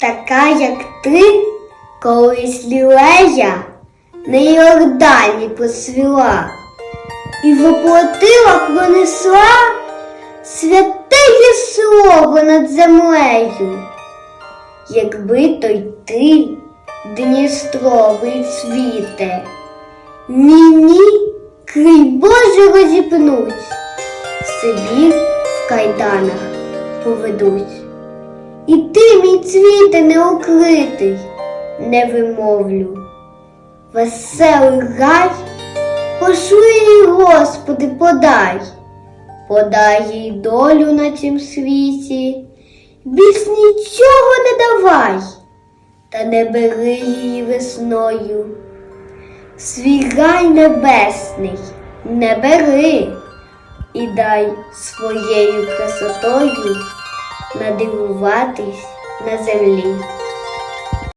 така, як ти, колись лілея на Йордані посвіла і воплотила пронесла святе слово над землею. Якби той ти, Дністровий цвіте, ні-ні, крий Боже розіпнуть, Сибір в кайданах поведуть. І ти, мій цвіте неукритий, не вимовлю. Веселий гай, пошли їй, Господи, подай, подай їй долю на цім світі, більш нічого не давай, та не бери її весною. Свій гай небесний не бери і дай своєю красотою надивуватись на землі.